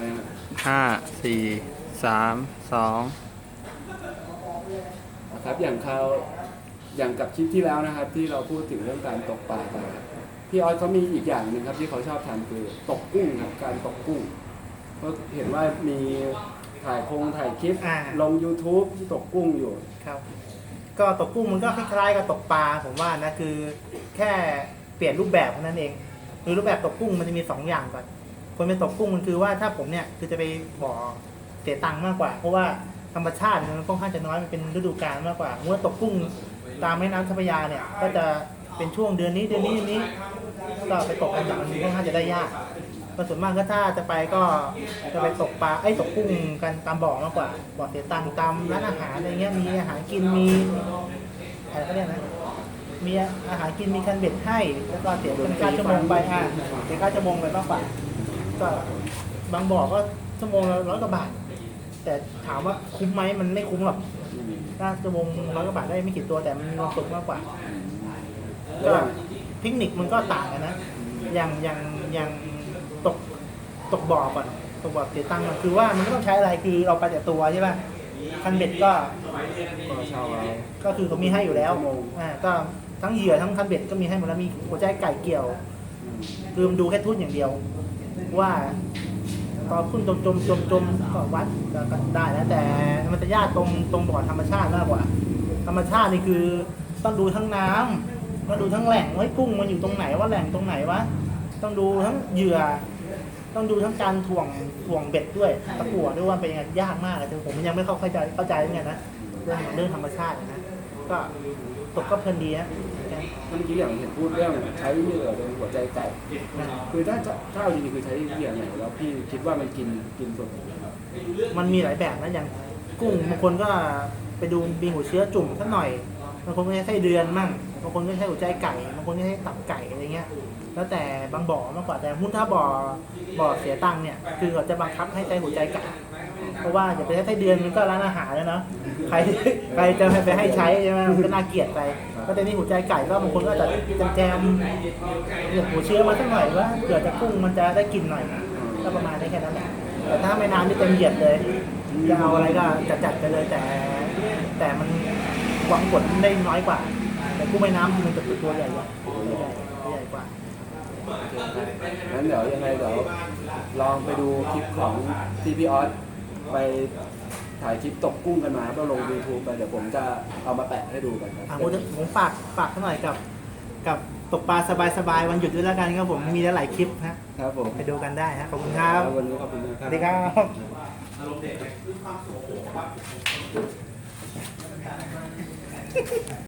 อะไรนะห้าสี่สามสองครับอย่างคราวอย่างกับคลิปที่แล้วนะครับ ที่เราพูดถึงเรื่องการตกปลาไปครับพี่ออสเขามีอีกอย่างหนึ่งครับ ที่เขาชอบทำคือตกกุ้งครับการตกกุ้งก็เห็นว่ามีถ่ายคงถ่ายคลิปอ่า ลง YouTube ตกกุ้งอยู่ ครับ ก็ตกกุ้งมันก็คล้ายๆกับตกปลาผมว่านะคือแค่เปลี่ยนรูปแบบเท่านั้นเอง คือรูปแบบตกกุ้งมันจะมีสองอย่างก่อน คนเป็นตกกุ้งมันคือว่าถ้าผมเนี่ยคือจะไปบ่อเสียตังค์มากกว่า เพราะว่าธรรมชาติมันค่อนข้างจะน้อยมันเป็นฤดูกาลมากกว่าเมื่อตกกุ้งตามแม่น้ำเจ้าพยาเนี่ย ก็จะเป็นช่วงเดือนนี้เดือนนี้เดือนนี้ก็ไปตกกันอย่างมันค่อนข้างจะได้ยากก็ส่วนมากก็ถ้าจะไปก็จะไปตกปลาไอ้ตกกุ้งกันตามบ่อมากกว่าบ่อเสียตังค์ตามร้านอาหารอะไรเงี้ยมีอาหารกินมีอะไรก็เรียกนะมีอาหารกินมีคันเบ็ดให้แล้วก็เสียเป็นค่าชั่วโมงไปอะเสียค่าชั่วโมงไปมากกว่า ก็บางบ่อก็ชั่วโมงละร้อยกว่าบาท แต่ถามว่าคุ้มไหมมันไม่คุ้มหรอกถ้าชั่วโมงร้อยกว่าบาทได้ไม่กี่ตัวแต่มันมีความสุขมากกว่า ก็เทคนิคมันก็ต่างกันนะอย่างอย่างอย่างตกตกบ่อก่อนตกบ่อเสียตังค์ก่อนคือว่ามันไม่ต้องใช้อะไรคือเราไปแต่ตัวใช่ป่ะคันเบ็ดก็ก็คือเขามีให้อยู่แล้วอ่าก็ทั้งเหยื่อทั้งคันเบ็ดก็มีให้หมดแล้วมีหัวใจไก่เกี่ยวคือมันดูแค่ทุ่นอย่างเดียว ว่าตอนขึ้นจมจมจมจมก็วัดก็ได้แล้วแต่มันจะยากตรงตรงบ่อธรรมชาติมากกว่า ธรรมชาตินี่คือต้องดูทั้งน้ำต้องดูทั้งแหล่งว่ากุ้งมันอยู่ตรงไหนว่าแหล่งตรงไหนวะต้องดูทั้งเหยื่อ ต้องดูทั้งการถ่วงถ่วงเบ็ดด้วยตะกั่วด้วยว่าเป็นยังไงยากมากเลยผมยังไม่เข้าใจเข้าใจเหมือนกันนะเรื่องเรื่องธรรมชาตินะ ก็ตกก็เพลินดีนะเมื่อกี้อย่างเห็นพูดเรื่องใช้เหยื่อเป็นหัวใจไก่คือถ้าจะถ้าเอาจริงๆคือใช้เหยื่อไหนแล้วพี่คิดว่ามันกินกินส่วนไหนครับมันมีหลายแบบนะอย่างกุ้งบางคนก็ไปดูมีหัวเชื้อจุ่มสักหน่อยบางคนก็ใช้ไส้เดือนมั่งบางคนก็ใช้หัวใจไก่บางคนก็ใช้ตับไก่อะไรเงี้ย แล้วแต่บางบ่อมากกว่าแต่หุ้นถ้าบ่อบ่อเสียตังค์เนี่ยคือเขาจะบังคับให้ใช้หัวใจไก่ เพราะว่าอย่าไปใช้ไส้เดือนมันก็ร้านอาหารแล้วเนาะใครใครจะไปให้ใช้ใช่ไหมมันก็น่าเกลียดไปก็แต่นี่หัวใจไก่ก็บางคนก็จะแจมๆเหลือหัวเชื้อมาสักหน่อยว่าเผื่อจะกุ้งมันจะได้กินหน่อยก็ประมาณนี้แค่นั้นแหละแต่ถ้าไม่นานนี่เต็มเหยียดเลยจะเอาอะไรก็จัดจัดๆไปเลยแต่ แต่มันหวังผลได้น้อยกว่า แต่กุ้งแม่น้ำมันจะตัวตัวใหญ่กว่าใหญ่ใหญ่กว่างั้นเดี๋ยวยังไงเดี๋ยวลองไปดูคลิปของที่พี่ออส ไปถ่ายคลิปตกกุ้งกันมาก็ลง YouTube ไปเดี๋ยวผมจะเอามาแปะให้ดูกันครับ อะผมจะผมฝากฝากเขาหน่อยกับ กับตกปลาสบายๆวันหยุดด้วยแล้วกันครับผมมีหลายๆคลิปนะครับผมไปดูกันได้ฮะขอบคุณครับวันนี้ขอบคุณนะคสรับวัสดีครับ